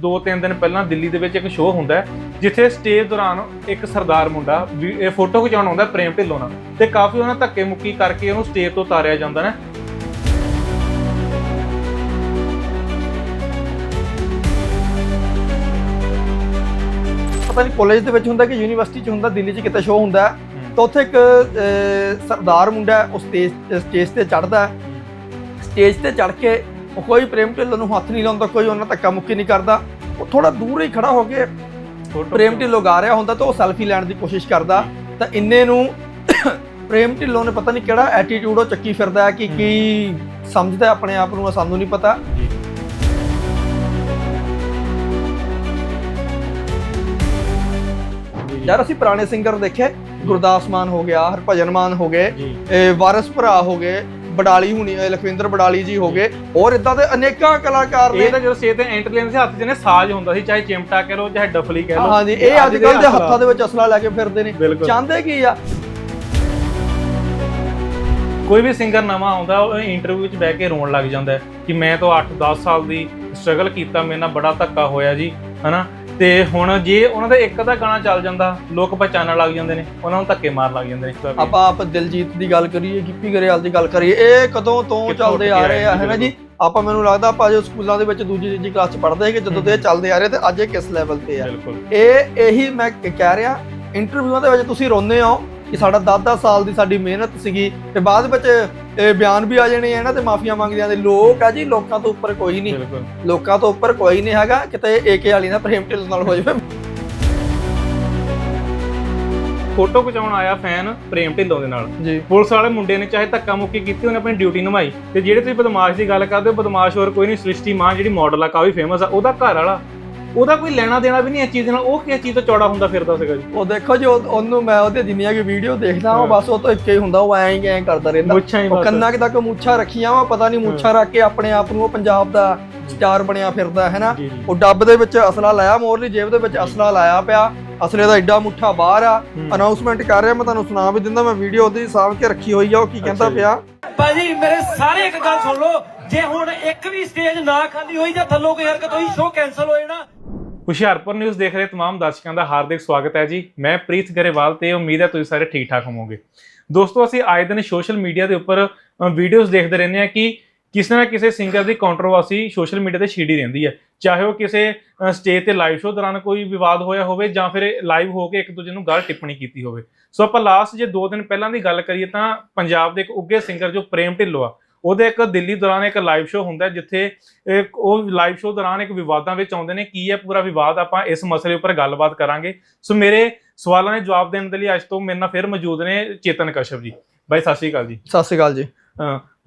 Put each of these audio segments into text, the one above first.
2-3 ਦਿਨ ਪਹਿਲਾਂ ਦਿੱਲੀ ਦੇ ਵਿੱਚ ਇੱਕ ਸ਼ੋਅ ਹੁੰਦਾ ਜਿੱਥੇ ਸਟੇਜ ਦੌਰਾਨ ਇੱਕ ਸਰਦਾਰ ਮੁੰਡਾ ਇਹ ਫੋਟੋ ਖਿਚਾਉਣ ਆਉਂਦਾ ਪ੍ਰੇਮ ਢਿੱਲੋਂ ਨਾਲ ਤੇ ਕਾਫੀ ਉਹਨਾਂ ਧੱਕੇ ਮੁੱਕੀ ਕਰਕੇ ਉਹਨੂੰ ਸਟੇਜ ਤੋਂ ਉਤਾਰਿਆ ਜਾਂਦਾ ਨਾ। ਪਤਾ ਨਹੀਂ ਕਾਲਜ ਦੇ ਵਿੱਚ ਹੁੰਦਾ ਕਿ ਯੂਨੀਵਰਸਿਟੀ 'ਚ ਹੁੰਦਾ ਦਿੱਲੀ 'ਚ ਕਿਤੇ ਸ਼ੋਅ ਹੁੰਦਾ। ਤਾਂ ਉੱਥੇ ਇੱਕ ਸਰਦਾਰ ਮੁੰਡਾ ਸਟੇਜ ਸਟੇਜ ਤੇ ਚੜਦਾ ਸਟੇਜ ਤੇ ਚੜ ਕੇ ਉਹ ਕੋਈ ਪ੍ਰੇਮ ਢਿੱਲੋਂ ਨੂੰ ਹੱਥ ਨਹੀਂ ਲਾਉਂਦਾ ਕੋਈ ਉਹਨਾਂ ਧੱਕਾ ਮੁੱਕੀ ਨਹੀਂ ਕਰਦਾ। ਉਹ ਥੋੜਾ ਦੂਰ ਹੀ ਖੜਾ ਹੋ ਕੇ ਪ੍ਰੇਮ ਢਿੱਲੋਂ ਗਾ ਰਿਹਾ ਹੁੰਦਾ ਤਾਂ ਉਹ ਸੈਲਫੀ ਲੈਣ ਦੀ ਕੋਸ਼ਿਸ਼ ਕਰਦਾ। ਤਾਂ ਇੰਨੇ ਨੂੰ ਪ੍ਰੇਮ ਢਿੱਲੋਂ ਨੇ ਪਤਾ ਨਹੀਂ ਕਿਹੜਾ ਐਟੀਟਿਊਡ ਉਹ ਚੱਕੀ ਫਿਰਦਾ ਹੈ ਕਿ ਕੀ ਸਮਝਦਾ ਆਪਣੇ ਆਪ ਨੂੰ ਸਾਨੂੰ ਨਹੀਂ ਪਤਾ। ਯਾਰ ਅਸੀਂ ਪੁਰਾਣੇ ਸਿੰਗਰ ਦੇਖੇ ਗੁਰਦਾਸ ਮਾਨ ਹੋ ਗਿਆ ਹਰਭਜਨ ਮਾਨ ਹੋ ਗਏ ਵਾਰਿਸ ਭਰਾ ਹੋ ਗਏ ਬਡਾਲੀ ਹੁਣੀ ਲਖਵਿੰਦਰ ਬਡਾਲੀ ਜੀ ਹੋ ਗਏ। ਹੋਰ ਇਦਾਂ ਦੇ ਅਨੇਕਾਂ ਕਲਾਕਾਰ ਨੇ ਇਹ ਤਾਂ ਜਦੋਂ ਸਟੇਜ ਤੇ ਐਂਟਰ ਲੈਣ ਦੇ ਹੱਥ 'ਚ ਨੇ ਸਾਜ਼ ਹੁੰਦਾ ਸੀ ਚਾਹੇ ਚਿਮਟਾ ਕਹਿ ਚਾਹੇ ਡਫਲੀ ਕਹਿ ਹਾਂਜੀ ਇਹ ਅੱਜ ਕੱਲ ਦੇ ਹੱਥਾਂ ਦੇ ਵਿੱਚ ਅਸਲਾ ਲੈ ਕੇ ਫਿਰਦੇ ਨੇ। ਚਾਹੁੰਦੇ ਕੀ ਆ? ਕੋਈ ਵੀ ਸਿੰਗਰ ਨਵਾਂ ਆਉਂਦਾ ਉਹ ਇੰਟਰਵਿਊ ਵਿੱਚ ਬਹਿ ਕੇ ਰੋਣ ਲੱਗ ਜਾਂਦਾ ਕਿ ਮੈਂ ਤਾਂ 8-10 ਸਾਲ ਦੀ ਸਟਰਗਲ ਕੀਤਾ ਮੇਰੇ ਨਾਲ ਬੜਾ ਧੱਕਾ ਹੋਇਆ ਜੀ ਹਨਾ? ਤੇ ਹੁਣ ਜੇ ਉਹਨਾਂ ਦਾ ਇੱਕ ਦਾ ਗਾਣਾ ਚੱਲ ਜਾਂਦਾ ਲੋਕ ਪਛਾਣਨ ਲੱਗ ਜਾਂਦੇ ਨੇ ਉਹਨਾਂ ਨੂੰ ਧੱਕੇ ਮਾਰ ਲੱਗ ਜਾਂਦੇ ਨੇ। ਆਪਾਂ ਆਪ ਦਿਲਜੀਤ ਦੀ ਗੱਲ ਕਰੀਏ ਗਿੱਪੀ ਗਰੇਵਾਲ ਦੀ ਗੱਲ ਕਰੀਏ ਇਹ ਕਦੋਂ ਤੋਂ ਚੱਲਦੇ ਆ ਰਹੇ ਆ ਹੈ? ਨਾ ਜੀ? ਆਪਾਂ ਮੈਨੂੰ ਲੱਗਦਾ ਆਪਾਂ ਜੋ ਸਕੂਲਾਂ ਦੇ ਵਿੱਚ ਦੂਜੀ ਤੀਜੀ ਕਲਾਸ ਚ ਪੜ੍ਹਦੇ ਸੀ ਕਿ ਜਦੋਂ ਤੋਂ ਇਹ ਚੱਲਦੇ ਆ ਰਹੇ ਤੇ ਅੱਜ ਇਹ ਕਿਸ ਲੈਵਲ ਤੇ ਆ। ਬਿਲਕੁਲ। ਇਹ ਇਹੀ ਮੈਂ ਕਹਿ ਰਿਹਾ ਇੰਟਰਵਿਊਆਂ ਦੇ ਵਿੱਚ ਤੁਸੀਂ ਰੋਂਦੇ ਹੋ ਕਿ ਸਾਡਾ 10-10 ਸਾਲ ਦੀ ਸਾਡੀ ਮਿਹਨਤ ਸੀਗੀ ਤੇ ਬਾਅਦ ਵਿੱਚ ਇਹ ਬਿਆਨ ਵੀ ਆ ਜਾਣੇ ਆ ਇਹਨਾਂ ਤੇ ਮਾਫੀਆਂ ਮੰਗਦਿਆਂ ਦੇ। ਲੋਕ ਆ ਜੀ ਲੋਕਾਂ ਤੋਂ ਉੱਪਰ ਕੋਈ ਨਹੀਂ। ਲੋਕਾਂ ਤੋਂ ਉੱਪਰ ਕੋਈ ਨਹੀਂ ਹੈਗਾ। ਕਿਤੇ ਏਕੇ ਵਾਲੀ ਨਾ ਪ੍ਰੇਮ ਢਿੱਲ ਨਾਲ ਹੋ ਜਾਵੇ। ਫੋਟੋ ਖਿਚਾਉਣ ਆਇਆ ਫੈਨ ਪ੍ਰੇਮ ਢਿੱਲੋਂ ਦੇ ਨਾਲ। ਜੀ। ਪੁਲਿਸ ਵਾਲੇ ਮੁੰਡੇ ਨੇ ਚਾਹੇ ਧੱਕਾ ਮੁੱਕੀ ਕੀਤੀ ਉਹਨੇ ਆਪਣੀ ਡਿਊਟੀ ਨਿਭਾਈ। ਤੇ ਜਿਹੜੇ ਤੁਸੀਂ ਬਦਮਾਸ਼ ਦੀ ਗੱਲ ਕਰਦੇ ਹੋ ਬਦਮਾਸ਼ ਹੋਰ ਕੋਈ ਨਹੀਂ ਸ੍ਰਿਸ਼ਟੀ ਮਾਨ ਜਿਹੜੀ ਮਾਡਲ ਆ ਕਾਫੀ ਫੇਮਸ ਆ ਉਹਦਾ ਘਰ ਵਾਲਾ ਉਹਦਾ ਕੋਈ ਲੈਣਾ ਦੇਣਾ ਵੀ ਨਹੀਂ ਇਸ ਚੀਜ਼ ਨਾਲ ਉਹ ਕਿਸ ਚੀਜ਼ ਤੋਂ ਚੌੜਾ ਹੁੰਦਾ ਫਿਰਦਾ ਸੀਗਾ ਜੀ? ਉਹ ਦੇਖੋ ਜੀ ਉਹ- ਉਹਨੂੰ ਮੈਂ ਉਹਦੇ ਜਿੰਨੀਆਂ ਕਿ ਵੀਡੀਓ ਦੇਖਦਾ ਉਹ ਹਾਂ। ਬਸ ਉਹ ਤੋਂ ਇੱਕ ਹੀ ਹੁੰਦਾ ਉਹ ਐਂ ਹੀ ਐਂ ਕਰਦਾ ਰਹਿੰਦਾ। ਮੁੱਛਾਂ ਹੀ ਉਹ ਬਸ। ਕੰਨਾਂ ਕਿ ਤੱਕ ਮੁੱਛਾਂ ਰੱਖੀਆਂ ਵਾ ਪਤਾ ਨਹੀਂ ਮੁੱਛਾਂ ਰੱਖ ਕੇ ਆਪਣੇ ਆਪ ਨੂੰ ਉਹ ਪੰਜਾਬ ਦਾ ਸਟਾਰ ਬਣਿਆ ਫਿਰਦਾ ਹੈ ਨਾ? ਜੀ ਜੀ। ਉਹ ਡੱਬ ਦੇ ਵਿੱਚ ਅਸਲਾ ਲਾਇਆ ਮੋਰਲੀ ਜੇਬ ਦੇ ਵਿੱਚ ਅਸਲਾ ਲਾਇਆ ਪਿਆ। ਅਸਲੇ ਦਾ ਐਡਾ ਮੁੱਠਾ ਬਾਹਰ ਆ। ਅਨਾਉਂਸਮੈਂਟ ਕਰ ਰਿਹਾ ਮੈਂ ਤੁਹਾਨੂੰ ਸੁਣਾ ਵੀ ਦਿੰਦਾ ਮੈਂ ਵੀਡੀਓ ਉਹਦੀ ਸਾਂਭ ਕੇ ਰੱਖੀ ਹੋਈ ਆ ਉਹ ਕੀ ਕਹਿੰਦਾ। ਪਿਆ। ਭਾਜੀ ਮੇਰੇ ਸਾਰੇ ਇੱਕ ਗੱਲ ਸੁਣ ਲਓ ਜੇ ਹੁਣ ਇੱਕ ਵੀ ਸਟੇਜ ਨਾ ਖਾਲੀ ਹੋਈ ਜਾਂ ਥੱਲੋਂ ਕੋਈ ਹਰਕਤ ਹੋਈ ਸ਼ੋਅ ਕੈਨਸਲ ਹੋ ਜਾਣਾ ਹੁਸ਼ਿਆਰਪੁਰ ਨਿਊਜ਼ ਦੇਖ ਰਹੇ ਤਮਾਮ ਦਰਸ਼ਕਾਂ ਦਾ ਹਾਰਦਿਕ ਸਵਾਗਤ ਹੈ ਜੀ। ਮੈਂ ਪ੍ਰੀਤ ਗਰੇਵਾਲ ਤੇ ਉਮੀਦ ਹੈ ਤੁਸੀਂ ਸਾਰੇ ਠੀਕ ਠਾਕ ਹੋਵੋਗੇ। ਦੋਸਤੋ, ਅਸੀਂ ਆਏ ਦਿਨ ਸੋਸ਼ਲ ਮੀਡੀਆ ਦੇ ਉੱਪਰ ਵੀਡੀਓਜ਼ ਦੇਖਦੇ ਰਹਿੰਦੇ ਹਾਂ ਕਿ ਕਿਸੇ ਨਾ ਕਿਸੇ ਸਿੰਗਰ ਦੀ ਕੰਟਰੋਵਰਸੀ ਸੋਸ਼ਲ ਮੀਡੀਆ ਤੇ ਛਿੜੀ ਰਹਿੰਦੀ ਹੈ। ਚਾਹੇ ਉਹ ਕਿਸੇ ਸਟੇਜ ਤੇ ਲਾਈਵ ਸ਼ੋਅ ਦੌਰਾਨ ਕੋਈ ਵਿਵਾਦ ਹੋਇਆ ਹੋਵੇ ਜਾਂ ਫਿਰ ਲਾਈਵ ਹੋ ਕੇ ਇੱਕ ਦੂਜੇ ਨੂੰ ਗੱਲ ਟਿੱਪਣੀ ਕੀਤੀ ਹੋਵੇ। ਸੋ ਆਪਾਂ ਲਾਸਟ ਜੇ 2 ਦਿਨ ਪਹਿਲਾਂ ਦੀ ਗੱਲ ਕਰੀਏ ਤਾਂ ਪੰਜਾਬ ਦੇ ਇੱਕ ਉੱਗੇ ਸਿੰਗਰ ਜੋ ਪ੍ਰੇਮ ਢਿੱਲੋਂ ਆ ਉਹਦੇ ਇੱਕ ਦਿੱਲੀ ਦੌਰਾਨ ਇੱਕ ਲਾਈਵ ਸ਼ੋਅ ਹੁੰਦਾ ਜਿੱਥੇ ਉਹ ਲਾਈਵ ਸ਼ੋਅ ਦੌਰਾਨ ਇੱਕ ਵਿਵਾਦਾਂ ਵਿੱਚ ਆਉਂਦੇ ਨੇ ਕੀ ਹੈ ਪੂਰਾ ਵਿਵਾਦ ਆਪਾਂ ਇਸ ਮਸਲੇ ਉੱਪਰ ਗੱਲਬਾਤ ਕਰਾਂਗੇ। ਸੋ ਮੇਰੇ ਸਵਾਲਾਂ ਦੇ ਜਵਾਬ ਦੇਣ ਦੇ ਲਈ ਅੱਜ ਤੋਂ ਮੇਰੇ ਨਾਲ ਫਿਰ ਮੌਜੂਦ ਨੇ ਚੇਤਨ ਕਸ਼ਪ ਜੀ। ਬਾਈ ਸਤਿ ਸ਼੍ਰੀ ਅਕਾਲ ਜੀ। ਸਤਿ ਸ਼੍ਰੀ ਅਕਾਲ ਜੀ।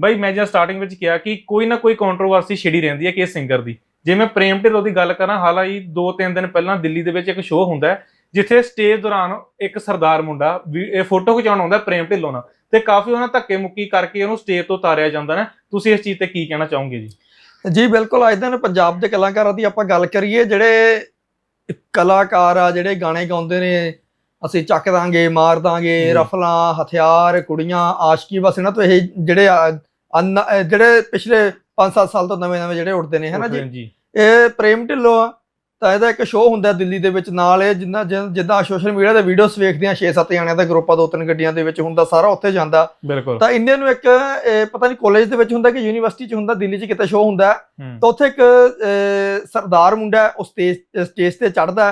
ਬਾਈ ਮੈਂ ਜਦ ਸਟਾਰਟਿੰਗ ਵਿੱਚ ਕਿਹਾ ਕਿ ਕੋਈ ਨਾ ਕੋਈ ਕੰਟਰੋਵਰਸੀ ਛਿੜੀ ਰਹਿੰਦੀ ਹੈ ਕਿ ਸਿੰਗਰ ਦੀ। ਜੇ ਮੈਂ ਪ੍ਰੇਮ ਢਿੱਲੋਂ ਦੀ ਗੱਲ ਕਰਾਂ ਹਾਲਾਂਕਿ 2-3 ਦਿਨ ਪਹਿਲਾਂ ਦਿੱਲੀ ਦੇ ਵਿੱਚ ਇੱਕ ਸ਼ੋਅ ਹੁੰਦਾ ਹੈ ਜਿੱਥੇ ਸਟੇਜ ਦੌਰਾਨ ਇੱਕ ਸਰਦਾਰ ਮੁੰਡਾ ਇਹ ਫੋਟੋ ਖਿਚਾਉਣ ਆਉਂਦਾ ਪ੍ਰੇਮ ਢਿੱਲੋਂ ਨਾਲ। ਤੇ ਕਾਫੀ ਉਹਨਾਂ ਧੱਕੇ ਮੁੱਕੀ ਕਰਕੇ ਉਹਨੂੰ ਸਟੇਜ ਤੋਂ ਉਤਾਰਿਆ ਜਾਂਦਾ ਨਾ। ਤੁਸੀਂ ਇਸ ਚੀਜ਼ ਤੇ ਕੀ ਕਹਿਣਾ ਚਾਹੋਗੇ ਜੀ? ਜੀ ਬਿਲਕੁਲ ਅੱਜ ਦਿਨ ਪੰਜਾਬ ਦੇ ਕਲਾਕਾਰਾਂ ਦੀ ਆਪਾਂ ਗੱਲ ਕਰੀਏ ਜਿਹੜੇ ਕਲਾਕਾਰ ਆ ਜਿਹੜੇ ਗਾਣੇ ਗਾਉਂਦੇ ਨੇ ਅਸੀਂ ਚੱਕ ਦਾਂਗੇ ਮਾਰ ਦਾਂਗੇ। ਰਫਲਾਂ ਹਥਿਆਰ ਕੁੜੀਆਂ ਆਸ਼ਕੀ ਬਸ ਇਹਨਾਂ ਤੋਂ ਇਹ ਜਿਹੜੇ ਜਿਹੜੇ ਪਿਛਲੇ 5-7 ਸਾਲ ਤੋਂ ਨਵੇਂ ਨਵੇਂ ਜਿਹੜੇ ਉੱਠਦੇ ਨੇ ਹਨਾ ਜੀ। ਇਹ ਪ੍ਰੇਮ ਢਿੱਲੋਂ ਆ। ਤਾਂ ਇਹਦਾ ਇੱਕ ਸ਼ੋਅ ਹੁੰਦਾ ਦਿੱਲੀ ਦੇ ਵਿੱਚ ਨਾਲ ਇਹ ਜਿੰਨਾ ਜਿੱਦਾਂ ਸੋਸ਼ਲ ਮੀਡੀਆ ਤੇ ਵੀਡੀਓਜ਼ ਵੇਖਦੇ ਆ 6-7 ਜਣਿਆਂ ਦਾ ਗਰੁੱਪਾਂ ਦੋ ਤਿੰਨ ਗੱਡੀਆਂ ਦੇ ਵਿੱਚ ਹੁੰਦਾ ਸਾਰਾ ਉੱਥੇ ਜਾਂਦਾ। ਬਿਲਕੁਲ। ਤਾਂ ਇੰਨੇ ਨੂੰ ਇੱਕ ਪਤਾ ਨਹੀਂ ਕਾਲਜ ਦੇ ਵਿੱਚ ਹੁੰਦਾ ਕਿ ਯੂਨੀਵਰਸਿਟੀ 'ਚ ਹੁੰਦਾ ਦਿੱਲੀ 'ਚ ਕਿਤੇ ਸ਼ੋਅ ਹੁੰਦਾ ਤਾਂ ਉੱਥੇ ਇੱਕ ਸਰਦਾਰ ਮੁੰਡਾ ਉਹ ਸਟੇਜ ਸਟੇਜ ਤੇ ਚੜਦਾ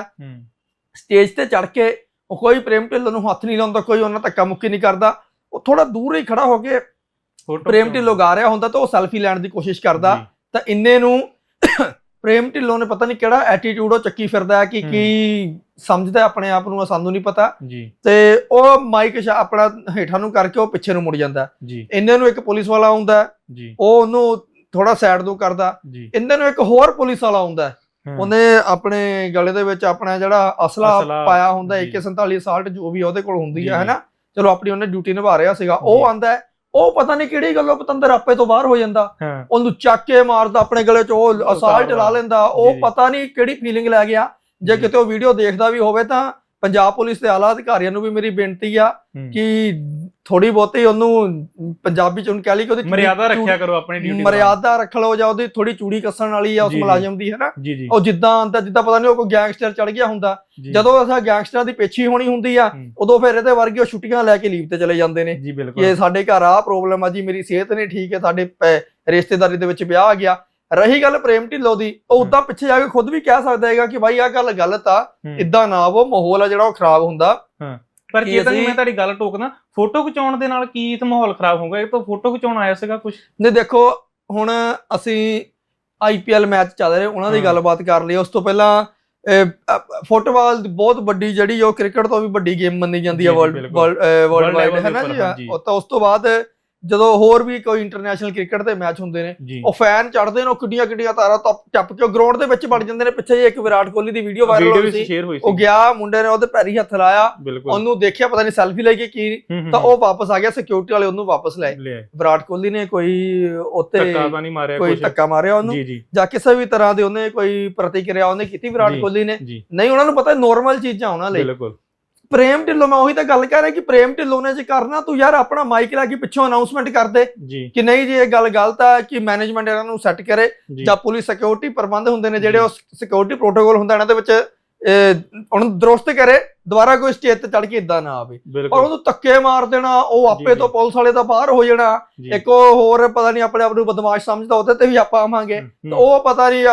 ਸਟੇਜ ਤੇ ਚੜ ਕੇ ਉਹ ਕੋਈ ਪ੍ਰੇਮ ਢਿੱਲੋਂ ਨੂੰ ਹੱਥ ਨਹੀਂ ਲਾਉਂਦਾ ਕੋਈ ਉਹਨਾਂ ਧੱਕਾ ਮੁੱਕੀ ਨਹੀਂ ਕਰਦਾ। ਉਹ ਥੋੜਾ ਦੂਰ ਹੀ ਖੜਾ ਹੋ ਕੇ ਪ੍ਰੇਮ ਢਿੱਲੋਂ ਗਾ ਰਿਹਾ ਹੁੰਦਾ ਤਾਂ ਉਹ ਸੈਲਫੀ ਲੈਣ ਦੀ ਕੋਸ਼ਿਸ਼ ਕਰਦਾ। ਤਾਂ ਇੰਨੇ ਨੂੰ ਪ੍ਰੇਮ ਢਿੱਲੋਂ ਨੇ ਪਤਾ ਨਹੀਂ ਕਿਹੜਾ ਐਟੀਟਿਊਡ ਉਹ ਚੱਕੀ ਫਿਰਦਾ ਹੈ ਕਿ। ਕੀ ਸਮਝਦਾ ਆਪਣੇ ਆਪ ਨੂੰ ਸਾਨੂੰ ਨਹੀਂ ਪਤਾ। ਜੀ। ਤੇ ਉਹ ਮਾਈਕ ਆਪਣਾ ਹੇਠਾਂ ਨੂੰ ਕਰਕੇ ਉਹ ਪਿੱਛੇ ਨੂੰ ਮੁੜ ਜਾਂਦਾ ਜੀ। ਇੰਨੇ ਨੂੰ ਇੱਕ ਪੁਲਿਸ ਵਾਲਾ ਆਉਂਦਾ ਜੀ। ਉਹ ਉਹਨੂੰ ਥੋੜਾ ਸਾਈਡ ਤੋਂ ਕਰਦਾ ਇੰਨੇ ਨੂੰ ਇੱਕ ਹੋਰ ਪੁਲਿਸ ਵਾਲਾ ਆਉਂਦਾ ਉਹਨੇ ਆਪਣੇ ਗਲੇ ਦੇ ਵਿੱਚ ਆਪਣਾ ਜਿਹੜਾ ਅਸਲਾ ਪਾਇਆ ਹੁੰਦਾ ਜੀ। AK47 ਅਸਾਲਟ ਜੋ ਵੀ ਉਹਦੇ ਕੋਲ ਹੁੰਦੀ ਹੈ। ਹੈਨਾ ਚਲੋ ਆਪਣੀ ਉਹਨੇ ਡਿਊਟੀ ਨਿਭਾ ਰਿਹਾ ਸੀਗਾ ਉਹ। ਆਂਦਾ ਉਹ ਪਤਾ ਨਹੀਂ ਕਿਹੜੀ ਗੱਲੋਂ ਪਤੰਦਰ ਆਪੇ ਤੋਂ ਬਾਹਰ ਹੋ ਜਾਂਦਾ ਹਾਂ ਉਹਨੂੰ ਚੱਕ ਕੇ ਮਾਰਦਾ ਆਪਣੇ ਗਲੇ 'ਚ ਉਹ ਅਸਾਲਟ ਲਾ ਲੈਂਦਾ ਉਹ। ਪਤਾ ਨਹੀਂ ਕਿਹੜੀ ਫੀਲਿੰਗ ਲੈ ਗਿਆ ਜੀ। ਕਿਤੇ ਉਹ ਵੀਡੀਓ ਦੇਖਦਾ ਵੀ ਹੋਵੇ ਤਾਂ ਪੰਜਾਬ ਪੁਲਿਸ ਦੇ ਆਲਾ ਅਧਿਕਾਰੀਆਂ ਨੂੰ ਵੀ ਮੇਰੀ ਬੇਨਤੀ ਆ। ਕਿ ਥੋੜੀ ਬਹੁਤੀ ਉਹਨੂੰ ਪੰਜਾਬੀ ਚ ਉਹਨੂੰ ਕਹਿ ਲਈ ਕਿ ਉਹਦੀ ਮਰਿਆਦਾ ਰੱਖਿਆ ਕਰੋ ਆਪਣੀ ਡਿਊਟੀ ਮਰਿਆਦਾ ਰੱਖ ਲਓ ਜਾਂ ਉਹਦੀ ਥੋੜੀ ਚੂੜੀ ਕੱਸਣ ਵਾਲੀ ਆ ਉਸ। ਮੁਲਾਜ਼ਮ ਦੀ ਹੈ ਨਾ ਜੀ ਜੀ। ਉਹ ਜਿੱਦਾਂ ਆਂਦਾ ਜਿੱਦਾਂ ਪਤਾ ਨਹੀਂ ਉਹ ਕੋਈ ਗੈਂਗਸਟਰ ਚੜ ਗਿਆ ਹੁੰਦਾ। ਜਦੋਂ ਅਸਾਂ ਗੈਂਗਸਟਰਾਂ ਦੀ ਪਿੱਛੇ ਹੋਣੀ ਹੁੰਦੀ ਆ। ਉਦੋਂ ਫਿਰ ਇਹਦੇ ਵਰਗੇ ਉਹ ਛੁੱਟੀਆਂ ਲੈ ਕੇ ਲੀਵ ਤੇ ਚਲੇ ਜਾਂਦੇ ਨੇ। ਕਿ ਸਾਡੇ ਘਰ ਆ ਪ੍ਰੋਬਲਮ ਆ ਜੀ ਮੇਰੀ ਸਿਹਤ ਨਹੀਂ ਠੀਕ ਹੈ ਸਾਡੇ ਰਿਸ਼ਤੇਦਾਰੀ ਦੇ ਵਿੱਚ ਵਿਆਹ ਆ ਗਿਆ। ਰਹੀ ਗੱਲ ਪ੍ਰੇਮ ਢਿੱਲੋਂ ਦੀ ਉਹ ਉਦਾਂ ਪਿੱਛੇ ਜਾ ਕੇ ਖੁਦ ਵੀ ਕਹਿ ਸਕਦਾ ਹੈਗਾ ਕਿ ਭਾਈ ਆਹ ਗੱਲ ਗਲਤ ਆ। ਇਦਾਂ ਨਾ ਉਹ ਮਾਹੌਲ ਆ ਜਿਹੜਾ ਉਹ ਖਰਾਬ ਹੁੰਦਾ ਪਰ ਜੇ ਤਾਂ ਮੈਂ ਤੁਹਾਡੀ ਗੱਲ ਟੋਕਦਾ ਫੋਟੋ ਖਿਚਾਉਣ ਦੇ ਨਾਲ ਕੀ ਤੇ ਮਾਹੌਲ ਖਰਾਬ ਹੋਊਗਾ ਇਹ ਤਾਂ ਫੋਟੋ ਖਿਚਾਉਣ ਆਇਆ ਸੀਗਾ ਕੁਝ ਨੇ ਦੇਖੋ ਹੁਣ ਅਸੀਂ ਆਈਪੀਐਲ ਮੈਚ ਚੱਲ ਰਹੇ ਉਹਨਾਂ ਦੀ। ਗੱਲਬਾਤ ਕਰ ਲਈ ਉਸ ਤੋਂ ਪਹਿਲਾਂ ਫੁੱਟਬਾਲ ਦੀ ਬਹੁਤ ਵੱਡੀ ਜਿਹੜੀ ਉਹ ਕ੍ਰਿਕਟ ਤੋਂ ਵੀ ਵੱਡੀ ਗੇਮ ਮੰਨੀ ਜਾਂਦੀ ਹੈ ਵਰਲਡ। ਵਰਲਡ ਵਾਈਡ ਹੈ ਨਾ ਜੀ। ਉਹ ਤਾਂ ਉਸ ਤੋਂ ਬਾਅਦ ਜਦੋਂ ਹੋਰ ਵੀ ਕੋਈ ਇੰਟਰਨੈਸ਼ਨਲ ਕ੍ਰਿਕਟ ਦੇ ਮੈਚ ਹੁੰਦੇ ਨੇ ਉਹ ਫੈਨ ਚੜਦੇ ਨੇ ਉਹ ਕਿੱਡੀਆਂ ਕਿੱਡੀਆਂ ਤਾਰਾਂ ਟੱਪ ਕੇ ਗਰਾਊਂਡ ਦੇ ਵਿੱਚ ਵੜ ਜਾਂਦੇ ਨੇ। ਪਿੱਛੇ ਜੇ ਇੱਕ ਵਿਰਾਟ ਕੋਹਲੀ ਦੀ ਵੀਡੀਓ ਵਾਇਰਲ ਹੋਈ ਸੀ। ਉਹ ਗਿਆ ਮੁੰਡੇ ਨੇ ਉਹਦੇ ਪੈਰੀ ਹੱਥ ਲਾਇਆ ਉਹਨੂੰ ਦੇਖਿਆ ਪਤਾ ਨਹੀਂ ਸੈਲਫੀ ਲੈ ਕੇ ਕੀ ਤਾਂ ਉਹ ਵਾਪਸ ਆ ਗਿਆ ਸਿਕਿਉਰਿਟੀ ਵਾਲੇ ਉਹਨੂੰ ਵਾਪਸ ਲੈ। ਵਿਰਾਟ ਕੋਹਲੀ ਨੇ ਕੋਈ ਉੱਤੇ ਕੋਈ ਧੱਕਾ ਮਾਰਿਆ ਉਹਨੂੰ। ਜੀ ਕਿਸੇ ਵੀ ਤਰ੍ਹਾਂ ਦੇ ਉਹਨੇ ਕੋਈ ਪ੍ਰਤੀਕਿਰਿਆ ਉਹਨੇ ਕੀਤੀ ਵਿਰਾਟ। ਕੋਹਲੀ ਨੇ। ਨਹੀਂ ਉਹਨਾਂ ਨੂੰ ਪਤਾ ਨੋਰਮਲ ਚੀਜ਼ਾਂ ਉਹਨਾਂ ਲਈ। ਬਿਲਕੁਲ। ਪ੍ਰੇਮ ਢਿੱਲੋਂ ਮੈਂ ਉਹੀ ਤਾਂ ਗੱਲ ਕਰ ਰਿਹਾ ਕਿ ਪ੍ਰੇਮ ਢਿੱਲੋਂ ਨੇ ਜੇ ਕਰਨਾ ਤੂੰ ਯਾਰ ਆਪਣਾ ਮਾਈਕ ਲਾ ਕੇ ਪਿੱਛੋਂ ਅਨਾਉਂਸਮੈਂਟ ਕਰ ਦੇ ਕਿ ਨਹੀਂ ਜੀ ਇਹ ਗੱਲ ਗਲਤ ਹੈ ਕਿ ਮੈਨੇਜਮੈਂਟ ਇਹਨਾਂ ਨੂੰ ਸੈੱਟ ਕਰੇ ਜੀ। ਪੁਲਿਸ ਸਿਕਿਉਰਿਟੀ ਪ੍ਰਬੰਧ ਹੁੰਦੇ ਨੇ ਜਿਹੜੇ। ਉਹ ਸਿਕਿਉਰਿਟੀ ਪ੍ਰੋਟੋਕਾਲ ਹੁੰਦਾ ਇਹਨਾਂ ਦੇ ਵਿੱਚ ਉਹਨੂੰ ਦਰੁਸਤ ਕਰੇ ਦੁਬਾਰਾ ਕੋਈ ਸਟੇਜ ਤੇ ਚੜ ਕੇ ਇਦਾਂ ਨਾ ਆਵੇ। ਪਰ ਉਹਨੂੰ ਧੱਕੇ ਮਾਰ ਦੇਣਾ ਉਹ ਆਪੇ ਤੋਂ। ਪੁਲਿਸ ਵਾਲੇ ਦਾ ਬਾਹਰ ਹੋ ਜਾਣਾ ਇੱਕ ਹੋਰ ਪਤਾ ਨਹੀਂ ਆਪਣੇ ਆਪ ਨੂੰ ਬਦਮਾਸ਼ ਸਮਝਦਾ ਉਹਦੇ ਤੇ ਵੀ ਆਪਾਂ ਆਵਾਂਗੇ। ਤੇ ਉਹ ਪਤਾ ਨਹੀਂ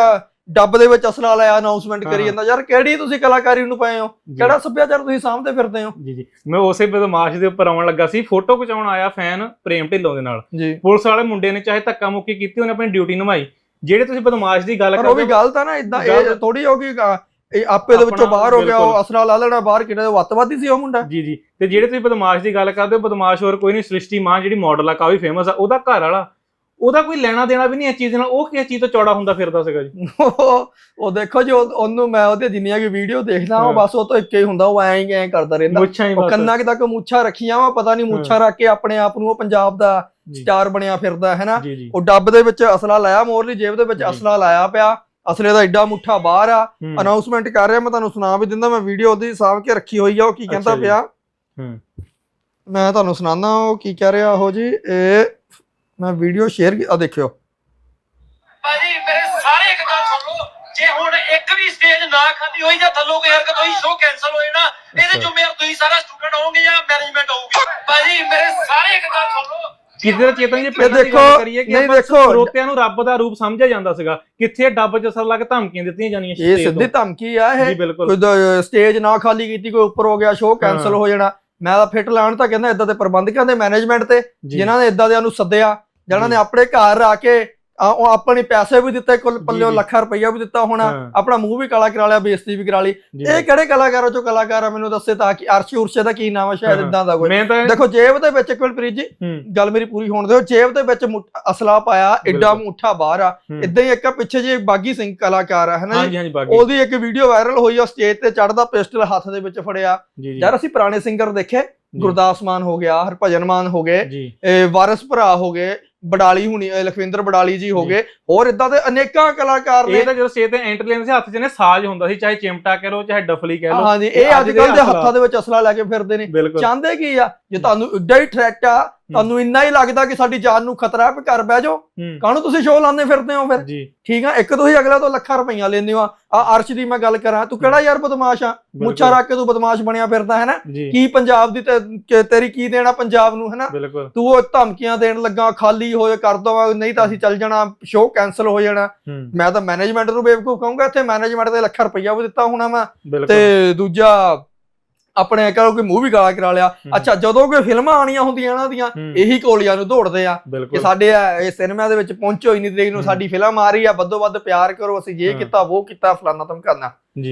ਡੱਬ ਦੇ ਵਿੱਚ ਅਸਲਾ ਲਾਇਆ ਅਨਾਉਂਸਮੈਂਟ ਕਰੀ ਹਾਂ। ਜਾਂਦਾ ਯਾਰ ਕਿਹੜੀ ਤੁਸੀਂ ਕਲਾਕਾਰੀ ਨੂੰ ਪਏ ਹੋ? ਕਿਹੜਾ ਸੱਭਿਆਚਾਰ ਤੁਸੀਂ ਸਾਹਮਣੇ ਫਿਰਦੇ ਹੋ? ਜੀ ਜੀ। ਮੈਂ ਉਸੇ ਬਦਮਾਸ਼ ਦੇ ਉੱਪਰ ਆਉਣ ਲੱਗਾ ਸੀ ਫੋਟੋ ਖਿਚਾਉਣ ਆਇਆ ਫੈਨ ਪ੍ਰੇਮ ਢਿੱਲੋਂ ਦੇ ਨਾਲ। ਪੁਲਿਸ ਵਾਲੇ ਮੁੰਡੇ ਨੇ ਚਾਹੇ ਧੱਕਾ ਮੁੱਕੀ ਕੀਤੀ ਉਹਨੇ ਆਪਣੀ ਡਿਊਟੀ ਨਿਭਾਈ। ਜਿਹੜੇ ਤੁਸੀਂ ਬਦਮਾਸ਼ ਦੀ ਗੱਲ ਪਰ ਉਹ ਵੀ ਕਰਦੇ ਹੋ ਗਲਤ ਆ ਨਾ ਇਦਾਂ ਇਹ ਥੋੜੀ ਹੋ ਗਈ ਇਹ ਆਪੇ ਦੇ ਵਿੱਚੋਂ ਬਾਹਰ ਹੋ ਗਿਆ ਉਹ। ਅਸਲਾ ਲਾ ਲੈਣਾ ਬਾਹਰ ਕਿਹੜੇ ਵੱਤਵਾਦੀ ਸੀ ਉਹ ਮੁੰਡਾ। ਜੀ ਜੀ। ਤੇ ਜਿਹੜੇ ਤੁਸੀਂ ਬਦਮਾਸ਼ ਦੀ ਗੱਲ ਕਰਦੇ ਹੋ ਬਦਮਾਸ਼ ਹੋਰ ਕੋਈ ਨਹੀਂ ਸ੍ਰਿਸ਼ਟੀ ਮਾਨ ਜਿਹੜੀ ਮਾਡਲ ਆ ਕਾਫੀ ਫੇਮਸ ਆ ਉਹਦਾ ਘਰ ਵਾਲਾ ਉਹਦਾ ਕੋਈ ਲੈਣਾ ਦੇਣਾ ਵੀ ਨਹੀਂ ਇਸ ਚੀਜ਼ ਨਾਲ ਉਹ ਕਿਸ ਚੀਜ਼ ਤੋਂ ਚੌੜਾ ਹੁੰਦਾ ਫਿਰਦਾ ਸੀਗਾ ਜੀ? ਉਹ ਉਹ ਦੇਖੋ ਜੀ ਉਹ- ਉਹਨੂੰ ਮੈਂ ਉਹਦੇ ਜਿੰਨੀਆਂ ਕਿ ਵੀਡੀਓ ਦੇਖਦਾ ਉਹ ਹਾਂ। ਬਸ ਉਹ ਤੋਂ ਇੱਕ ਹੀ ਹੁੰਦਾ ਉਹ ਐਂ ਹੀ ਐਂ ਕਰਦਾ ਰਹਿੰਦਾ। ਮੁੱਛਾਂ ਹੀ ਉਹ ਬਸ। ਕੰਨਾਂ ਕਿ ਤੱਕ ਮੁੱਛਾਂ ਰੱਖੀਆਂ ਵਾ ਪਤਾ ਨਹੀਂ ਮੁੱਛਾਂ ਰੱਖ ਕੇ ਆਪਣੇ ਆਪ ਨੂੰ ਉਹ ਪੰਜਾਬ ਦਾ ਜੀ। ਸਟਾਰ ਬਣਿਆ ਫਿਰਦਾ ਹੈ ਨਾ ਜੀ ਜੀ। ਉਹ ਡੱਬ ਦੇ ਵਿੱਚ ਅਸਲਾ ਲਾਇਆ ਮੋਰਲੀ ਜੇਬ ਦੇ ਵਿੱਚ ਜੀ। ਅਸਲਾ ਲਾਇਆ ਪਿਆ। ਅਸਲੇ ਦਾ ਐਡਾ ਮੁੱਠਾ ਬਾਹਰ ਆ। ਹੂੰ, ਅਨਾਉਂਸਮੈਂਟ ਕਰ ਰਿਹਾ ਮੈਂ ਤੁਹਾਨੂੰ ਸੁਣਾ ਵੀ ਦਿੰਦਾ ਮੈਂ ਵੀਡੀਓ ਉਹਦੀ ਸਾਂਭ ਕੇ ਰੱਖੀ ਹੋਈ ਆ ਉਹ ਕੀ ਕਹਿੰਦਾ ਅੱਛਾ ਜੀ। ਪਿਆ। ਹੂੰ। ਮੈਂ ਤੁਹਾਨੂੰ ਸੁਣਾਉਂਦਾ ਉਹ ਕੀ ਕਹਿ ਰਿਹਾ ਉਹ ਜੀ ਇਹ ਮੈਂ ਵੀਡੀਓ ਸ਼ੇਅਰ ਆ ਦੇਖਿਓ। ਭਾਜੀ ਮੇਰੇ ਸਾਰੇ ਇੱਕ ਗੱਲ ਸੁਣ ਲਓ। ਜੇ ਹੁਣ ਇੱਕ ਵੀ ਸਟੇਜ ਨਾ ਖਾਲੀ ਹੋਈ ਜਾਂ ਥੱਲੋਂ ਕੋਈ ਹਰਕਤ ਹੋਈ ਸ਼ੋਅ ਕੈਨਸਲ ਹੋ ਜਾਣਾ ਇਹਦੇ। ਜ਼ਿੰਮੇਵਾਰ ਤੁਸੀਂ ਸਾਰਾ ਸਟੂਡੈਂਟ ਹੋਵੋਗੇ ਜਾਂ ਮੈਨੇਜਮੈਂਟ ਹੋਊਗੀ ਭਾਜੀ ਮੇਰੇ ਸਾਰੇ ਇੱਕ ਗੱਲ ਸੁਣ ਲਓ। ਕਿਤੇ ਚੇਤਨ ਜੀ ਪਹਿਲਾਂ ਦੀ ਦੇਖੋ, ਕਰੀਏ ਕਿ ਨਹੀਂ ਆਪਾਂ ਦੇਖੋ। ਸਰੋਤਿਆਂ ਨੂੰ ਰੱਬ ਦਾ ਰੂਪ ਸਮਝਿਆ ਜਾਂਦਾ ਸੀਗਾ। ਕਿੱਥੇ ਡੱਬ ਚ ਅਸਰ ਲਾ ਕੇ ਧਮਕੀਆਂ ਦਿੱਤੀਆਂ ਜਾਣੀਆਂ ਇਹ ਸਿੱਧੀ। ਧਮਕੀ ਆ ਇਹ ਕੋਈ ਸਟੇਜ ਨਾ ਖਾਲੀ ਕੀਤੀ ਕੋਈ ਉੱਪਰ ਹੋ ਗਿਆ ਸ਼ੋਅ ਕੈਨਸਲ ਹਾਂ। ਜਾਣਾ। ਮੈਂ ਤਾਂ ਫਿੱਟ ਲਾਉਣ ਤਾਂ ਕਹਿੰਦਾ ਇਦਾਂ ਦੇ ਪ੍ਰਬੰਧਕਾਂ ਦੇ ਮੈਨੇਜਮੈਂਟ ਤੇ ਜਿਨ੍ਹਾਂ ਨੇ ਇਦਾਂ ਦਿਆਂ ਨੂੰ ਸੱਦਿਆ ਜਿਨ੍ਹਾਂ ਜੀ। ਨੇ ਆਪਣੇ ਘਰ ਆ ਕੇ ਆ, ਉਹ ਆਪਣੇ ਪੈਸੇ ਵੀ ਦਿੱਤੇ ਕੁੱਲ ਪੱਲਿਓ। ਲੱਖਾਂ ਰੁਪਈਆ ਵੀ ਦਿੱਤਾ ਹੋਣਾ। ਆਪਣਾ ਮੂੰਹ ਵੀ ਕਾਲਾ ਕਰਾ ਲਿਆ ਬੇਇੱਜ਼ਤੀ ਵੀ ਕਰਾ ਲਈ ਇਹ ਕਿਹੜੇ ਕਲਾਕਾਰਾਂ ਚੋਂ ਕਲਾਕਾਰ ਆ ਮੈਨੂੰ ਦੱਸੇ ਤਾਂ ਕਿ ਅਰਸ਼ੀ ਉਰਸ਼ੇ ਦਾ ਕੀ ਨਾਮ ਆ ਸ਼ਾਇਦ। ਇਦਾਂ ਦਾ ਕੋਈ ਦੇਖੋ ਜੇਬ ਦੇ ਵਿੱਚ ਇੱਕ ਮਿੰਟ ਪ੍ਰੀਤ ਜੀ ਗੱਲ ਮੇਰੀ ਪੂਰੀ ਹੋਣ ਦਿਓ ਜੇਬ ਦੇ ਵਿੱਚ ਅਸਲਾ ਪਾਇਆ ਐਡਾ। ਮੁੱਠਾ ਬਾਹਰ ਆ। ਇਦਾਂ ਹੀ ਇੱਕ ਪਿੱਛੇ ਜੇ ਬਾਗੀ ਸਿੰਘ ਕਲਾਕਾਰ ਆ ਹਨਾ ਉਹਦੀ ਇੱਕ ਵੀਡੀਓ ਵਾਇਰਲ ਹੋਈ ਆ ਸਟੇਜ ਤੇ ਚੜਦਾ ਪਿਸਟਲ ਹੱਥ ਦੇ ਵਿੱਚ ਫੜਿਆ ਯਾਰ ਅਸੀਂ ਪੁਰਾਣੇ ਸਿੰਗਰ ਦੇਖੇ ਗੁਰਦਾਸ ਮਾਨ ਹੋ ਗਿਆ ਹਰਭਜਨ ਮਾਨ ਹੋ ਗਏ ਵਾਰਿਸ ਭਰਾ ਹੋ ਗਏ ਬਡਾਲੀ ਹੁਣੀ ਲਖਵਿੰਦਰ ਬਡਾਲੀ ਜੀ ਹੋ। ਗਏ। ਹੋਰ ਇਦਾਂ ਦੇ ਅਨੇਕਾਂ ਕਲਾਕਾਰ ਨੇ ਇਹ ਤਾਂ ਜਦੋਂ ਸਟੇਜ ਤੇ ਐਂਟਰ ਲੈਣ ਸੀ ਹੱਥ 'ਚ ਨੇ ਸਾਜ਼ ਹੁੰਦਾ ਸੀ ਚਾਹੇ ਚਿਮਟਾ ਕਹਿ ਲੋ ਚਾਹੇ ਡਫਲੀ ਕਹਿ ਲੋ ਹਾਂਜੀ ਇਹ ਅੱਜ ਦੇ ਕੱਲ ਦੇ। ਹੱਥਾਂ ਦੇ ਵਿੱਚ ਅਸਲਾ ਲੈ ਕੇ ਫਿਰਦੇ ਨੇ। ਚਾਹੁੰਦੇ ਕੀ ਆ? ਜੇ ਤੁਹਾਨੂੰ ਇੱਡਾ ਹੀ ਥ੍ਰੈਟ ਆ ਤੁਹਾਨੂੰ ਇੰਨਾ ਹੀ ਲੱਗਦਾ ਕਿ ਸਾਡੀ ਜਾਨ ਨੂੰ ਖਤਰਾ ਹੈ ਵੀ ਘਰ ਬਹਿ ਜਾਓ। ਕਾਹਨੂੰ ਤੁਸੀਂ ਸ਼ੋਅ ਲਾਉਂਦੇ ਫਿਰਦੇ ਹੋ ਫਿਰ? ਠੀਕ ਆ ਇੱਕ ਤੁਸੀਂ ਅਗਲਾ ਤੋਂ ਲੱਖਾਂ ਰੁਪਈਆ ਲੈਂਦੇ ਹੋ। ਆ ਅਰਸ਼ ਦੀ ਮੈਂ ਗੱਲ ਕਰਾਂ ਤੂੰ ਕਿਹੜਾ ਯਾਰ ਬਦਮਾਸ਼ ਆ? ਮੁੱਛਾਂ ਰੱਖ ਕੇ ਤੂੰ ਬਦਮਾਸ਼ ਬਣਿਆ ਫਿਰਦਾ ਹੈ ਨਾ ਕੀ ਪੰਜਾਬ ਦੀ ਤੇਰੀ ਕੀ ਦੇਣਾ ਪੰਜਾਬ ਨੂੰ ਹੈ ਨਾ ਤੂੰ ਉਹ ਧਮਕੀਆਂ ਦੇਣ ਲੱਗਾ ਖਾਲੀ ਹੋਏ ਕਰ ਦਵਾਂ ਨਹੀਂ ਤਾਂ ਅਸੀਂ ਚੱਲ ਜਾਣਾ ਸ਼ੋਅ ਕੈਨਸਲ ਹੋ ਜਾਣਾ। ਮੈਂ ਤਾਂ ਮੈਨੇਜਮੈਂਟ ਨੂੰ ਬੇਵਕੂਫ ਕਹੂੰਗਾ ਇੱਥੇ ਮੈਨੇਜਮੈਂਟ ਦੇ ਲੱਖਾਂ ਰੁਪਈਆ ਵੀ ਦਿੱਤਾ ਹੋਣਾ ਮੈਂ। ਤੇ ਦੂਜਾ ਆਪਣੇ ਕਹੋ ਕਿ ਮੂਵੀ ਗਾਲਾ ਕਰਾ ਲਿਆ। ਹੂੰ। ਅੱਛਾ ਜਦੋਂ ਕੋਈ ਫਿਲਮਾਂ ਆਣੀਆਂ ਹੁੰਦੀਆਂ ਇਹਨਾਂ ਦੀਆਂ ਹੂੰ, ਇਹੀ ਕੋਲੀਆਂ ਨੂੰ ਦੌੜਦੇ ਆ ਕਿ ਸਾਡੇ ਇਹ ਸਿਨੇਮਾ ਦੇ ਵਿੱਚ ਪਹੁੰਚੋ ਇੰਨੀ ਤਰੀਕ ਨੂੰ ਹੂੰ। ਸਾਡੀ ਫਿਲਮ ਆ ਰਹੀ ਆ ਵੱਧੋ ਵੱਧ ਪਿਆਰ ਕਰੋ ਅਸੀਂ ਇਹ ਹਾਂ। ਕੀਤਾ ਉਹ ਕੀਤਾ ਫਲਾਨਾ ਤੁਮ ਕਰਨਾ।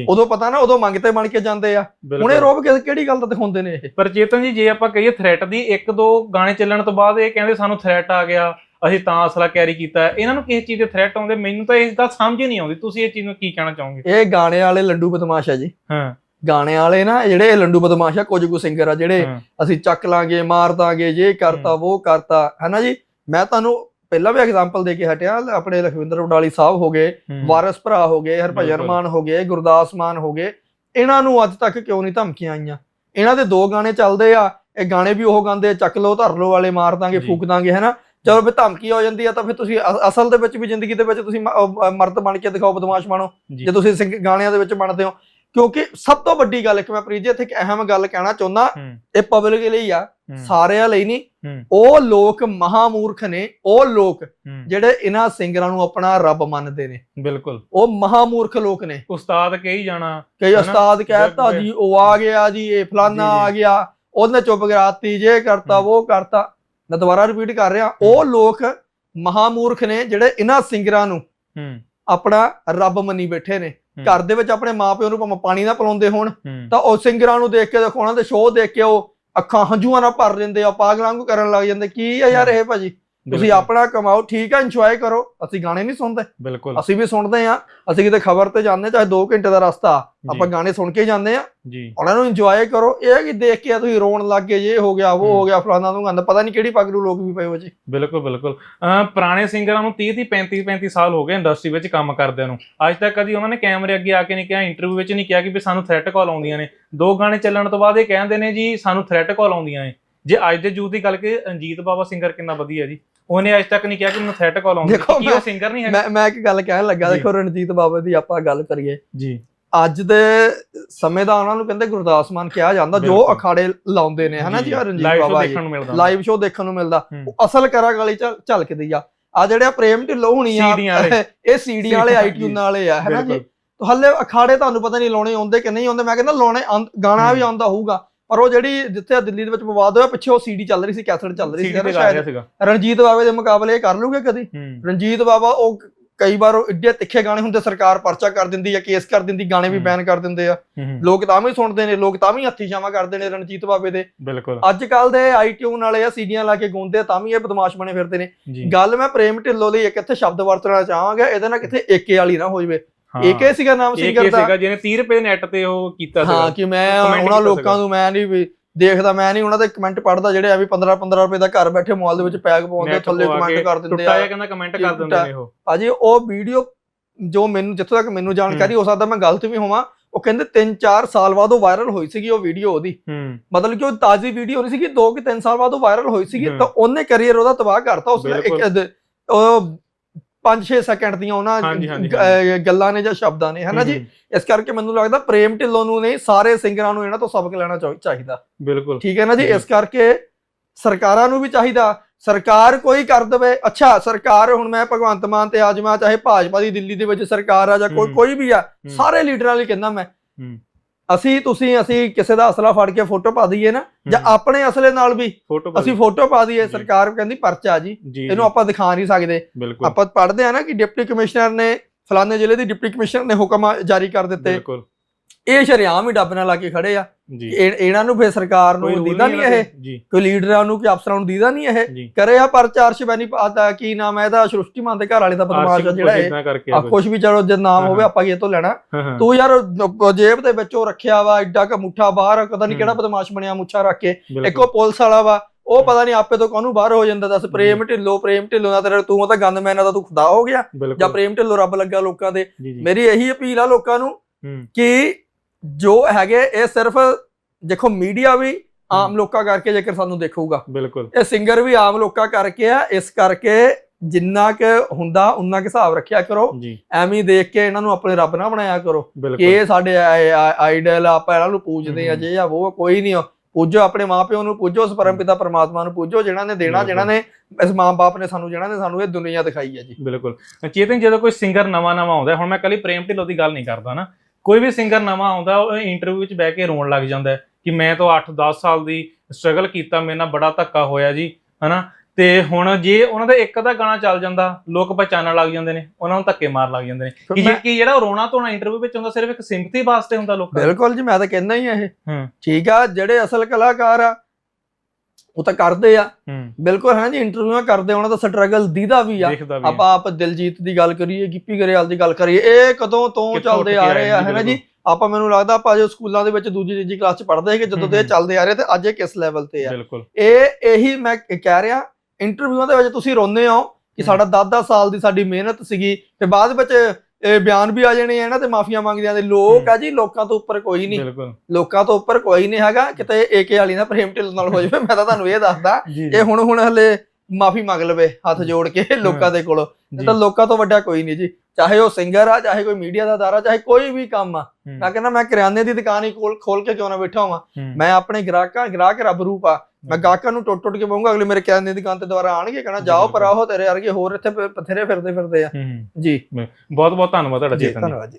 ਉਦੋਂ ਪਤਾ ਨਾ ਉਦੋਂ ਮੰਗਤੇ ਬਣ ਕੇ ਜਾਂਦੇ ਆ। ਹੁਣੇ ਰੋਬ ਕੇ ਕਿਹੜੀ ਗੱਲ ਦਾ ਦਿਖਾਉਂਦੇ ਨੇ ਇਹ? ਪਰ ਚੇਤਨ ਜੀ ਜੇ ਆਪਾਂ ਕਹੀਏ ਥ੍ਰੈਟ ਦੀ ਇੱਕ ਦੋ ਗਾਣੇ ਚੱਲਣ ਤੋਂ ਬਾਅਦ ਇਹ ਕਹਿੰਦੇ ਸਾਨੂੰ ਥ੍ਰੈਟ ਆ ਗਿਆ ਅਸੀਂ ਤਾਂ ਅਸਲਾ ਕੈਰੀ ਕੀਤਾ। ਹੈ। ਇਹਨਾਂ ਨੂੰ ਕਿਸੇ ਚੀਜ਼ ਦੇ ਥ੍ਰੈਟ ਆਉਂਦੇ? ਮੈਨੂੰ ਤਾਂ ਇਸ ਗੱਲ ਸਮਝ ਹੀ ਨਹੀਂ ਆਉਂਦੀ। ਤੁਸੀਂ ਇਹ ਚੀਜ਼ ਨੂੰ ਕੀ ਕਹਿਣਾ ਚਾਹੋਗੇ? ਇਹ ਗਾਣੇ ਵਾਲੇ ਲੰਡੂ ਬਦਮਾਸ਼ ਆ ਜੀ। ਹਾਂ। ਗਾਣੇ ਵਾਲੇ ਨਾ ਜਿਹੜੇ ਲੰਡੂ ਬਦਮਾਸ਼ ਕੁਝ ਕੁ ਸਿੰਗਰ ਆ ਜਿਹੜੇ ਅਸੀਂ ਚੱਕ ਲਾਂਗੇ ਮਾਰ ਦਾਂਗੇ ਇਹ ਕਰਤਾ ਉਹ ਕਰਤਾ। ਹੈਨਾ ਜੀ? ਮੈਂ ਤੁਹਾਨੂੰ ਪਹਿਲਾਂ ਵੀ ਐਗਜ਼ਾਮਪਲ ਦੇ ਕੇ ਹਟਿਆ ਆਪਣੇ ਲਖਵਿੰਦਰ ਉਡਾਲੀ ਸਾਹਿਬ ਹੋ ਗਏ ਵਾਰਿਸ ਭਰਾ ਹੋ ਗਏ ਹਰਭਜਨ। ਮਾਨ ਹੋ ਗਏ ਗੁਰਦਾਸ ਮਾਨ ਹੋ ਗਏ। ਇਹਨਾਂ ਨੂੰ ਅੱਜ ਤੱਕ ਕਿਉਂ ਨਹੀਂ ਧਮਕੀਆਂ ਆਈਆਂ? ਇਹਨਾਂ ਦੇ ਦੋ ਗਾਣੇ ਚੱਲਦੇ ਆ ਇਹ ਗਾਣੇ ਵੀ ਉਹ ਗਾਉਂਦੇ ਆ, ਚੱਕ ਲੋ ਧਰ ਲੋ ਵਾਲੇ ਮਾਰ ਦਾਂਗੇ ਜੀ। ਫੂਕ ਦਾਂਗੇ ਹੈਨਾ? ਜਦੋਂ ਫਿਰ ਧਮਕੀ ਹੋ ਜਾਂਦੀ ਆ ਤਾਂ ਫਿਰ ਤੁਸੀਂ ਅਸਲ ਦੇ ਵਿੱਚ ਵੀ ਜ਼ਿੰਦਗੀ ਦੇ ਵਿੱਚ ਤੁਸੀਂ ਮਰਦ ਬਣ ਕੇ ਦਿਖਾਓ ਬਦਮਾਸ਼ ਬਣੋ। ਜੀ। ਜੇ ਤੁਸੀਂ ਗਾਣਿਆਂ ਦੇ ਵਿੱਚ ਬਣਦੇ ਹੋ ਕਿਉਂਕਿ ਸਭ ਤੋਂ ਵੱਡੀ ਗੱਲ ਇੱਕ ਮੈਂ ਪ੍ਰੀਤ ਜੀ ਇੱਥੇ ਇੱਕ ਅਹਿਮ ਗੱਲ ਕਹਿਣਾ ਚਾਹੁੰਦਾ ਇਹ ਪਬਲਿਕ ਲਈ ਆ ਸਾਰਿਆਂ ਲਈ ਨਹੀਂ। ਉਹ ਲੋਕ ਮਹਾਮੂਰਖ ਨੇ ਉਹ ਲੋਕ ਜਿਹੜੇ ਇਹਨਾਂ ਸਿੰਗਰਾਂ ਨੂੰ ਆਪਣਾ ਰੱਬ ਮੰਨਦੇ ਨੇ। ਬਿਲਕੁਲ। ਉਹ ਮਹਾਮੂਰਖ ਲੋਕ ਨੇ। ਉਸਤਾਦ ਕਹੀ ਜਾਣਾ ਕਈ? ਉਸਤਾਦ ਕਹਿਤਾ। ਜੀ ਉਹ ਆ ਗਿਆ ਜੀ ਇਹ ਫਲਾਨਾ। ਆ ਗਿਆ ਉਹਨੇ ਚੁੱਪ ਕਰਾਤੀ ਜੇ ਕਰਤਾ। ਉਹ ਕਰਤਾ। ਮੈਂ ਦੁਬਾਰਾ ਰਿਪੀਟ ਕਰ ਰਿਹਾ ਉਹ ਲੋਕ ਮਹਾਮੂਰਖ ਨੇ ਜਿਹੜੇ ਇਹਨਾਂ ਸਿੰਗਰਾਂ ਨੂੰ ਆਪਣਾ ਰੱਬ ਮੰਨੀ ਬੈਠੇ ਨੇ। ਘਰ ਦੇ ਵਿੱਚ ਆਪਣੇ ਮਾਪਿਓ ਨੂੰ ਭਾਵੇਂ ਪਾਣੀ ਨਾ ਪਿਲਾਉਂਦੇ ਹੋਣ ਤਾਂ ਉਹ ਸਿੰਗਰਾਂ ਨੂੰ ਦੇਖ ਕੇ ਦੇਖੋ ਉਹਨਾਂ ਦੇ ਸ਼ੋਅ ਦੇਖ ਕੇ ਉਹ ਅੱਖਾਂ ਹੰਝੂਆਂ ਨਾਲ ਭਰ ਲੈਂਦੇ ਆ ਪਾਗਲਾਂ ਵਾਂਗੂ ਕਰਨ ਲੱਗ ਜਾਂਦੇ। ਕੀ ਆ ਯਾਰ ਇਹ ਭਾਜੀ? ਤੁਸੀਂ ਆਪਣਾ ਕਮਾਓ ਠੀਕ ਆ ਇੰਜੋਏ ਕਰੋ। ਅਸੀਂ ਗਾਣੇ ਨਹੀਂ ਸੁਣਦੇ। ਬਿਲਕੁਲ। ਅਸੀਂ ਵੀ ਸੁਣਦੇ ਆ ਅਸੀਂ ਕਿਤੇ ਖਬਰ ਤੇ ਜਾਂਦੇ ਚਾਹੇ 2 ਘੰਟੇ ਦਾ ਰਸਤਾ ਆਪਾਂ ਗਾਣੇ ਸੁਣ ਕੇ ਹੀ। ਜਾਂਦੇ ਆ ਉਹਨਾਂ ਨੂੰ ਇੰਜੋਏ ਕਰੋ। ਇਹ ਕਿ ਦੇਖ ਕੇ ਤੁਸੀਂ ਰੋਣ ਲੱਗ ਗਏ ਜੇ ਹੋ ਗਿਆ ਉਹ ਹੂੰ। ਹੋ। ਗਿਆ ਫਲਾਣਾ ਨੂੰ ਗੰਦ। ਪਤਾ ਨਹੀਂ ਕਿਹੜੀ ਪਗਰੂ ਲੋਕ ਵੀ ਪਏ ਹੋ ਜੀ। ਬਿਲਕੁਲ ਬਿਲਕੁਲ। ਪੁਰਾਣੇ ਸਿੰਗਰਾਂ ਨੂੰ 30 30 35 35 ਸਾਲ ਹੋ ਗਏ ਇੰਡਸਟਰੀ ਵਿੱਚ ਕੰਮ ਕਰਦਿਆਂ ਨੂੰ। ਅੱਜ ਤੱਕ ਕਦੀ ਉਹਨਾਂ ਨੇ ਕੈਮਰੇ ਅੱਗੇ ਆ ਕੇ ਨਹੀਂ ਕਿਹਾ ਇੰਟਰਵਿਊ ਵਿੱਚ ਨਹੀਂ ਕਿਹਾ ਕਿ ਵੀ ਸਾਨੂੰ ਥ੍ਰੈਟ ਕਾਲ ਆਉਂਦੀਆਂ ਨੇ। ਦੋ ਗਾਣੇ ਚੱਲਣ ਤੋਂ ਬਾਅਦ ਇਹ ਕਹਿੰਦੇ ਨੇ ਜੀ ਸਾਨੂੰ ਥ੍ਰੈਟ ਕਾਲ ਆਉਂਦੀਆਂ ਨੇ। ਜੇ ਅੱਜ ਦੇ ਯੂਥ ਦੀ ਗੱਲ ਕਿ ਰਣਜੀਤ ਬਾਬਾ ਸਿੰਗਰ ਕਿੰਨਾ ਵਧੀਆ ਜੀ। ਉਹਨੇ ਅੱਜ ਤੱਕ ਨਹੀਂ ਕਿਹਾ ਕਿ ਮੈਨੂੰ ਥ੍ਰੈਟ ਕਾਲ ਆਉਂਦੀ। ਦੇਖੋ ਕੀ ਉਹ ਸਿੰਗਰ ਨਹੀਂ ਹੈਗਾ? ਮੈਂ ਮੈਂ ਇੱਕ ਗੱਲ ਕਹਿਣ ਲੱਗਾ। ਦੇਖੋ ਰਣਜੀਤ ਬਾਬੇ ਦੀ ਆਪਾਂ ਗੱਲ ਕਰੀਏ। ਜੀ। ਅੱਜ ਦੇ ਸਮੇਂ ਦਾ ਉਹਨਾਂ ਨੂੰ ਕਹਿੰਦੇ ਗੁਰਦਾਸ ਮਾਨ ਕਿਹਾ ਜਾਂਦਾ ਜੋ। ਅਖਾੜੇ ਲਾਉਂਦੇ ਨੇ ਹਨਾ ਜੀ ਰਣਜੀਤ ਲਾਈਵ ਸ਼ੋ ਬਾਬਾ ਜੀ। ਦੇਖਣ ਨੂੰ ਮਿਲਦਾ। ਲਾਈਵ ਸ਼ੋਅ ਦੇਖਣ ਨੂੰ ਮਿਲਦਾ। ਹੂੰ। ਉਹ ਅਸਲ ਕਰਾ ਗਾਲੀ ਝਲ- ਝਲਕਦੀ ਆ। ਆ ਜਿਹੜੇ ਪ੍ਰੇਮ ਢਿੱਲੋਂ ਹੁਣੀ ਆ ਇਹ ਸੀਡੀਆਂ ਵਾਲੇ। ਆਈਟਿਊਨ ਵਾਲੇ ਆ ਹੈਨਾ ਜੀ? ਹੱਲੇ ਅਖਾੜੇ ਤੁਹਾਨੂੰ ਪਤਾ ਨਹੀਂ ਲਾਉਣੇ ਆਉਂਦੇ ਕਿ ਨਹੀਂ ਆਉਂਦੇ ਮੈਂ ਕਹਿੰਦਾ ਲਾਉਣੇ ਗਾਣਾ ਵੀ ਹੂੰ। ਆਉਂਦਾ ਹੋਊਗਾ। ਪਰ ਉਹ ਜਿਹੜੀ ਜਿੱਥੇ ਦਿੱਲੀ ਦੇ ਵਿੱਚ ਵਿਵਾਦ ਹੋਇਆ ਪਿੱਛੇ ਉਹ ਸੀਡੀ ਚੱਲ ਰਹੀ ਸੀ ਕੈਸਟ ਚੱਲ ਰਹੀ ਸੀ ਸ਼ਾਇਦ ਰਣਜੀਤ ਬਾਬੇ ਦੇ ਮੁਕਾਬਲੇ ਇਹ ਕਰ ਲੂਗੇ ਕਦੀ? ਰਣਜੀਤ ਬਾਬਾ ਉਹ ਕਈ ਵਾਰ ਉਹ ਏਡੇ ਤਿੱਖੇ ਗਾਣੇ ਹੁੰਦੇ ਸਰਕਾਰ ਪਰਚਾ ਕਰ ਦਿੰਦੀ ਹੈ ਕੇਸ ਕਰ ਦਿੰਦੀ ਗਾਣੇ ਵੀ। ਬੈਨ ਕਰ ਦਿੰਦੇ ਆ। ਲੋਕ ਤਾਂ ਵੀ ਸੁਣਦੇ ਨੇ ਲੋਕ ਤਾਂ ਵੀ ਹੱਥੀ ਛਾਵਾਂ ਕਰਦੇ ਨੇ ਰਣਜੀਤ ਬਾਬੇ ਦੇ। ਬਿਲਕੁਲ। ਅੱਜ ਕੱਲ ਦੇ ਆਈਟਿਊਨ ਵਾਲੇ ਆ ਸੀਡੀਆਂ ਲਾ ਕੇ ਗਾਉਂਦੇ ਆ, ਤਾਂ ਵੀ ਇਹ ਬਦਮਾਸ਼ ਬਣੇ ਫਿਰਦੇ ਨੇ। ਗੱਲ ਮੈਂ ਪ੍ਰੇਮ ਢਿੱਲੋਂ ਲਈ ਇੱਕ ਇੱਥੇ ਸ਼ਬਦ ਵਰਤਣਾ ਚਾਹਾਂਗਾ ਇਹਦੇ ਨਾਲ ਕਿਤੇ ਏਕੇ ਵਾਲੀ ਨਾ ਹੋ ਜਵੇ। ਏਕੇ ਸੀਗਾ ਨਾਮ ਸਿੰਗਰ ਦਾ ਸੀਗਾ ਜਿਹਨੇ 30 ਰੁਪਏ ਨੈਟ ਤੇ ਉਹ ਕੀਤਾ ਹਾਂ ਸੀਗਾ ਕਿ ਮੈਂ ਉਹਨਾਂ ਲੋਕਾਂ। ਨੂੰ ਮੈਂ ਨਹੀਂ ਦੇਖਦਾ ਮੈਂ ਨਹੀਂ ਉਹਨਾਂ ਦੇ ਕਮੈਂਟ ਪੜਦਾ ਜਿਹੜੇ ਆ ਵੀ 15 15 ਰੁਪਏ ਦਾ ਘਰ ਬੈਠੇ ਮਾਲ ਦੇ ਵਿੱਚ ਪੈਕ ਪਾਉਂਦੇ ਥੱਲੇ ਕਮੈਂਟ ਕਰ ਦਿੰਦੇ ਟੁੱਟਾ ਆ ਜਿਹਾ ਕਹਿੰਦਾ ਕਮੈਂਟ ਕਰ ਦਿੰਦੇ ਟੁੱਟਾ। ਨੇ ਉਹ ਅਜੇ ਉਹ ਵੀਡੀਓ ਜੋ ਮੈਨੂੰ ਜਿੱਥੋਂ ਤੱਕ ਮੈਨੂੰ ਜਾਣਕਾਰੀ ਹੋ ਸਕਦਾ ਮੈਂ ਗਲਤ ਵੀ ਹੋਵਾਂ ਉਹ ਕਹਿੰਦੇ 3-4 ਸਾਲ ਬਾਅਦ ਉਹ ਵਾਇਰਲ ਹੋਈ ਸੀਗੀ ਉਹ ਵੀਡੀਓ ਉਹਦੀ ਹੂੰ ਮਤਲਬ ਕਿ ਉਹ ਤਾਜ਼ੀ ਵੀਡੀਓ ਨਹੀਂ ਸੀਗੀ 2 ਕਿ 3 ਸਾਲ ਬਾਅਦ ਉਹ ਵਾਇਰਲ ਹੋਈ ਸੀਗੀ। ਤਾਂ ਉਹਨੇ ਕੈਰੀਅਰ ਉਹਦਾ ਤਬਾਹ ਕਰਤਾ ਉਸਨੇ ਇੱਕ। ਦ- ਉਹ 5-6 ਸੈਕਿੰਡ ਦੀਆਂ ਉਹਨਾਂ ਗੱਲਾਂ ਨੇ ਜਾਂ ਸ਼ਬਦਾਂ ਨੇ ਹਨਾ ਜੀ? ਇਸ ਕਰਕੇ ਮੈਨੂੰ ਲੱਗਦਾ ਪ੍ਰੇਮ ਢਿੱਲੋਂ ਨੂੰ ਨਹੀਂ ਸਾਰੇ ਸਿੰਗਰਾਂ ਨੂੰ ਇਹਨਾਂ ਤੋਂ ਸਬਕ ਲੈਣਾ ਚਾਹੀ- ਚਾਹੀਦਾ। ਬਿਲਕੁਲ। ਠੀਕ ਹੈ ਨਾ ਜੀ। ਇਸ ਕਰਕੇ ਸਰਕਾਰਾਂ ਨੂੰ ਵੀ ਚਾਹੀਦਾ। ਸਰਕਾਰ ਕੋਈ ਕਰ ਦਵੇ। ਅੱਛਾ ਸਰਕਾਰ ਹੁਣ ਮੈਂ ਭਗਵੰਤ ਮਾਨ ਤੇ ਆਜਮਾ ਚਾਹੇ ਭਾਜਪਾ ਦੀ ਦਿੱਲੀ ਦੇ ਵਿੱਚ ਸਰਕਾਰ ਆ ਜਾਂ ਕੋਈ। ਕੋਈ ਵੀ ਆ। ਸਾਰੇ ਲੀਡਰਾਂ ਲਈ ਕਹਿੰਦਾ ਮੈਂ। ਅਸੀਂ ਤੁਸੀਂ ਅਸੀਂ ਕਿਸੇ ਦਾ ਅਸਲਾ ਫੜ ਕੇ ਫੋਟੋ ਪਾ ਦਈਏ ਨਾ ਜਾਂ। ਆਪਣੇ ਅਸਲੇ ਨਾਲ ਵੀ ਫੋਟੋ ਅਸੀਂ ਫੋਟੋ ਪਾ ਦਈਏ। ਸਰਕਾਰ ਕਹਿੰਦੀ ਪਰਚਾ ਜੀ ਇਹਨੂੰ ਆਪਾਂ ਦਿਖਾ ਨਹੀਂ ਸਕਦੇ। ਆਪਾਂ ਪੜ੍ਹਦੇ ਆ ਨਾ ਕਿ ਡਿਪਟੀ ਕਮਿਸ਼ਨਰ ਨੇ ਫਲਾਣੇ ਜ਼ਿਲ੍ਹੇ ਦੀ ਡਿਪਟੀ ਕਮਿਸ਼ਨਰ ਨੇ ਹੁਕਮ ਜਾਰੀ ਕਰ ਦਿੱਤੇ। ਬਿਲਕੁਲ। ਇਹ ਸ਼ਰੇਆਮ ਹੀ ਡੱਬ ਨਾਲ ਲਾ ਕੇ ਖੜੇ ਆ। ਜੀ। ਇਹ- ਇਹਨਾਂ ਨੂੰ ਫੇਰ ਸਰਕਾਰ ਨੂੰ ਦੀਦਾ ਨਹੀਂ ਇਹ? ਜੀ। ਕੋਈ ਲੀਡਰਾਂ ਨੂੰ ਕਿ ਅਫਸਰਾਂ ਨੂੰ ਦੀਦਾ ਨਹੀਂ ਇਹ। ਜੀ। ਕਰੇ ਆ ਪਰਚਾ ਅਰਸ਼ਬੈਨੀ ਪਾਤਾ ਕੀ ਨਾਮ ਹੈ ਇਹਦਾ? ਸ੍ਰਿਸ਼ਟੀਮਾਨ ਦੇ ਘਰ ਵਾਲੇ ਦਾ ਬਦਮਾਸ਼ ਆ ਜਿਹੜਾ ਇਹ। ਕਰਕੇ ਆ ਕੁਛ ਵੀ ਚਲੋ ਜੇ ਨਾਮ ਹਾਂ, ਹੋਵੇ। ਆਪਾਂ ਇਹ ਤੋਂ ਲੈਣਾ। ਤੂੰ ਯਾਰ ਜੇਬ ਦੇ ਵਿੱਚ ਉਹ ਰੱਖਿਆ ਵਾ ਐਡਾ ਕ ਮੁੱਠਾ ਬਾਹਰ ਪਤਾ ਨਹੀਂ। ਕਿਹੜਾ ਬਦਮਾਸ਼ ਬਣਿਆ ਮੁੱਛਾ ਰੱਖ ਕੇ। ਇੱਕ ਉਹ ਪੁਲਿਸ ਵਾਲਾ ਵਾ ਉਹ ਪਤਾ ਨਹੀਂ ਆਪੇ ਤੋਂ ਕਾਹਨੂੰ ਬਾਹਰ ਹੋ ਜਾਂਦਾ ਦੱਸ। ਪ੍ਰੇਮ ਢਿੱਲੋ ਪ੍ਰੇਮ ਢਿੱਲੋ ਦਾ ਤੇਰਾ ਤੂੰ ਤਾਂ ਗੰਦਮੈਨ ਦਾ ਤੂੰ ਖੁਦਾ ਹੋ ਗਿਆ। ਜਾਂ ਬਿਲਕੁਲ। ਪ੍ਰੇਮ ਢਿੱਲੋ ਰੱਬ ਲੱਗਾ ਲੋਕਾਂ ਦੇ। ਜੀ ਜੀ। ਮੇਰੀ ਇਹੀ ਅਪੀਲ ਆ ਲੋਕਾਂ ਨੂੰ ਹੂੰ। ਕਿ ਜੋ ਹੈਗੇ ਇਹ ਸਿਰਫ ਦੇਖੋ ਮੀਡੀਆ ਵੀ ਆਮ ਲੋਕਾਂ ਕਰਕੇ ਜੇਕਰ ਸਾਨੂੰ ਦੇਖੂਗਾ। ਬਿਲਕੁਲ। ਇਹ ਸਿੰਗਰ ਵੀ ਆਮ ਲੋਕਾਂ ਕਰਕੇ ਆ ਇਸ ਕਰਕੇ ਜਿੰਨਾ ਕਿ ਹੁੰਦਾ ਉਨਾ ਕੁ ਹਿਸਾਬ ਰੱਖਿਆ ਕਰੋ। ਐਵੇਂ ਦੇਖ ਕੇ ਇਹਨਾਂ ਨੂੰ ਆਪਣੇ ਰੱਬ ਨਾ ਬਣਾਇਆ ਕਰੋ ਕਿ ਇਹ ਸਾਡੇ ਆਈਡਲ ਆਪਾਂ ਇਹਨਾਂ ਨੂੰ ਪੂਜਦੇ ਆ। ਜੇ ਆ ਉਹ ਕੋਈ ਨਹੀਂ ਪੂਜੋ ਆਪਣੇ ਮਾਪਿਓ ਨੂੰ ਪੂਜੋ ਉਸ ਪਰਮਪਿਤਾ ਪਰਮਾਤਮਾ ਨੂੰ ਪੂਜੋ ਜਿਨ੍ਹਾਂ ਨੇ ਦੇਣਾ ਜਿਨ੍ਹਾਂ ਨੇ ਇਸ ਮਾਂ-ਬਾਪ ਨੇ ਸਾਨੂੰ ਜਿਨ੍ਹਾਂ ਨੇ ਸਾਨੂੰ ਇਹ ਦੁਨੀਆ ਦਿਖਾਈ ਹੈ ਜੀ। ਬਿਲਕੁਲ। ਚੇਤਨ ਜਦੋਂ ਕੋਈ ਸਿੰਗਰ ਨਵਾਂ ਨਵਾਂ ਆਉਂਦਾ ਹੁਣ ਮੈਂ ਕੱਲੀ ਪ੍ਰੇਮ ਢਿੱਲੋਂ ਦੀ ਗੱਲ ਨਹੀਂ ਕਰਦਾ ਨਾ। ਕੋਈ ਵੀ ਸਿੰਗਰ ਨਵਾਂ ਆਉਂਦਾ ਉਹ ਇੰਟਰਵਿਊ ਵਿੱਚ ਬਹਿ ਕੇ ਰੋਣ ਲੱਗ ਜਾਂਦਾ ਕਿ ਮੈਂ ਤਾਂ 8-10 ਸਾਲ ਦੀ ਸਟਰਗਲ ਕੀਤਾ ਮੇਰੇ ਨਾਲ ਬੜਾ ਧੱਕਾ ਹੋਇਆ ਜੀ ਹਨਾ? ਤੇ ਹੁਣ ਜੇ ਉਹਨਾਂ ਦਾ ਇੱਕ ਅੱਧਾ ਗਾਣਾ ਚੱਲ ਜਾਂਦਾ ਲੋਕ ਪਛਾਣਨ ਲੱਗ ਜਾਂਦੇ ਨੇ ਉਹਨਾਂ ਨੂੰ ਧੱਕੇ ਮਾਰ ਲੱਗ ਜਾਂਦੇ ਨੇ। ਕਿ ਕਿ ਜਿਹੜਾ ਰੋਣਾ ਧੋਣਾ ਇੰਟਰਵਿਊ ਵਿੱਚ ਹੁੰਦਾ ਸਿਰਫ ਇੱਕ ਸਿੰਪਥੀ ਵਾਸਤੇ ਹੁੰਦਾ ਲੋਕਾਂ ਦੀ। ਬਿਲਕੁਲ ਜੀ ਮੈਂ ਤਾਂ ਕਹਿੰਦਾ ਹੀ ਆ ਇਹ। ਠੀਕ ਆ ਜਿਹੜੇ ਅਸਲ ਕਲਾਕਾਰ ਆ ਉਹ ਤਾਂ ਕਰਦੇ ਆ ਬਿਲਕੁਲ ਹੈ ਨਾ ਜੀ ਇੰਟਰਵਿਊਆਂ ਕਰਦੇ ਉਹਨਾਂ ਦਾ ਸਟਰਗਲ ਦੀਦਾ ਵੀ ਆ। ਆਪਾਂ ਆਪ ਦਿਲਜੀਤ ਦੀ ਗੱਲ ਕਰੀਏ ਗਿੱਪੀ ਗਰੇਵਾਲ ਦੀ ਗੱਲ ਕਰੀਏ ਇਹ ਕਦੋਂ ਤੋਂ ਚੱਲਦੇ ਆ ਰਹੇ ਆ ਹੈ ਨਾ ਜੀ। ਆਪਾਂ ਮੈਨੂੰ ਲੱਗਦਾ ਆਪਾਂ ਜੋ ਸਕੂਲਾਂ ਦੇ ਵਿੱਚ ਦੂਜੀ ਤੀਜੀ ਕਲਾਸ ਚ ਪੜ੍ਹਦੇ ਸੀ ਕਿ ਜਦੋਂ ਤੋਂ। ਚੱਲਦੇ ਆ ਰਹੇ ਤੇ ਅੱਜ ਇਹ ਕਿਸ ਲੈਵਲ ਤੇ ਆ ਇਹ ਇਹੀ ਮੈਂ ਕਹਿ ਰਿਹਾ ਇੰਟਰਵਿਊਆਂ ਦੇ ਵਿੱਚ ਤੁਸੀਂ ਰੋਂਦੇ ਹੋ ਕਿ। ਸਾਡਾ 10-10 ਸਾਲ ਦੀ ਸਾਡੀ ਮਿਹਨਤ ਸੀਗੀ ਤੇ ਬਾਅਦ ਵਿੱਚ ਇਹ ਬਿਆਨ ਵੀ ਆ ਜਾਣੇ ਆ ਇਹਨਾਂ ਤੇ ਮਾਫੀਆਂ ਮੰਗਦਿਆਂ ਦੇ। ਲੋਕ ਆ ਜੀ ਲੋਕਾਂ ਤੋਂ ਉੱਪਰ ਕੋਈ ਨਹੀਂ। ਬਿਲਕੁਲ। ਲੋਕਾਂ ਤੋਂ ਉੱਪਰ ਕੋਈ ਨਹੀਂ ਹੈਗਾ। ਕਿਤੇ ਏਕੇ ਵਾਲੀ ਨਾ ਪ੍ਰੇਮ ਢਿੱਲ ਨਾਲ ਹੋ ਜਾਵੇ ਮੈਂ ਤਾਂ ਤੁਹਾਨੂੰ ਇਹ ਦੱਸਦਾ। ਜੀ ਇਹ ਹੁਣ ਹੁਣ ਹਲੇ ਮਾਫੀ ਮੰਗ ਲਵੇ ਹੱਥ ਜੋੜ ਕੇ ਲੋਕਾਂ ਦੇ ਕੋਲੋਂ। ਨਹੀਂ ਤਾਂ ਲੋਕਾਂ ਤੋਂ ਵੱਡਾ ਕੋਈ ਨਹੀਂ ਜੀ। ਚਾਹੇ ਉਹ ਸਿੰਗਰ ਆ ਚਾਹੇ ਕੋਈ ਮੀਡੀਆ ਦਾ ਅਦਾਰਾ ਚਾਹੇ ਕੋਈ ਵੀ ਕੰਮ ਆ। ਮੈਂ ਕਹਿੰਦਾ ਮੈਂ ਕਰਿਆਨੇ ਦੀ ਦੁਕਾਨ ਹੀ ਖੋਲ ਕੇ ਕਿਉਂ ਨਾ ਬੈਠਾ ਹਾਂ। ਮੈਂ ਆਪਣੇ ਗ੍ਰਾਹਕਾਂ ਗ੍ਰਾਹਕ ਰੱਬ ਰੂਪ ਆ। ਮੈਂ ਗਾਹਕਾਂ ਨੂੰ ਟੁੱਟ ਟੁੱਟ ਕੇ ਪਾਉਂਗਾ ਅਗਲੇ ਮੇਰੇ ਕਰਿਆਨੇ ਦੀ ਦੁਕਾਨ ਤੇ ਦੁਬਾਰਾ ਆਣਗੇ ਕਹਣਾ ਜਾਓ ਪਰ ਆਹੋ ਤੇਰੇ ਵਰਗੇ ਹੋਰ ਇੱਥੇ ਪ- ਬਥੇਰੇ ਫਿਰਦੇ ਫਿਰਦੇ ਆ। ਜੀ। ਬਹੁਤ ਬਹੁਤ ਧੰਨਵਾਦ ਤੁਹਾਡਾ ਚੇਤਨ ਧੰਨਵਾਦ ਜੀ।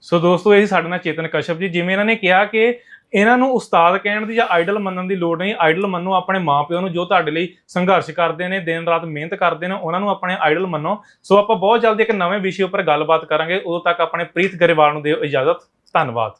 ਸੋ ਦੋਸਤੋ ਇਹ ਸਾਡੇ ਨਾਲ ਚੇਤਨ ਕਸ਼ਪ ਜੀ ਜਿਵੇਂ ਇਹਨਾਂ ਨੇ ਕਿਹਾ ਕਿ ਇਹਨਾਂ ਨੂੰ ਉਸਤਾਦ ਕਹਿਣ ਦੀ ਜਾਂ ਆਈਡਲ ਮੰਨਣ ਦੀ ਲੋੜ ਨਹੀਂ। ਆਈਡਲ ਮੰਨੋ ਆਪਣੇ ਮਾਪਿਓ ਨੂੰ ਜੋ ਤੁਹਾਡੇ ਲਈ ਸੰਘਰਸ਼ ਕਰਦੇ ਨੇ ਦਿਨ ਰਾਤ ਮਿਹਨਤ ਕਰਦੇ ਨੇ ਉਹਨਾਂ ਨੂੰ ਆਪਣੇ ਆਈਡਲ ਮੰਨੋ। ਸੋ ਆਪਾਂ ਬਹੁਤ ਜਲਦੀ ਇੱਕ ਨਵੇਂ ਵਿਸ਼ੇ ਉੱਪਰ ਗੱਲਬਾਤ ਕਰਾਂਗੇ। ਉਦੋਂ ਤੱਕ ਆਪਣੇ ਪ੍ਰੀਤ ਗਰੇਵਾਲ ਨੂੰ ਦਿਓ ਇਜਾਜ਼ਤ। ਧੰਨਵਾਦ।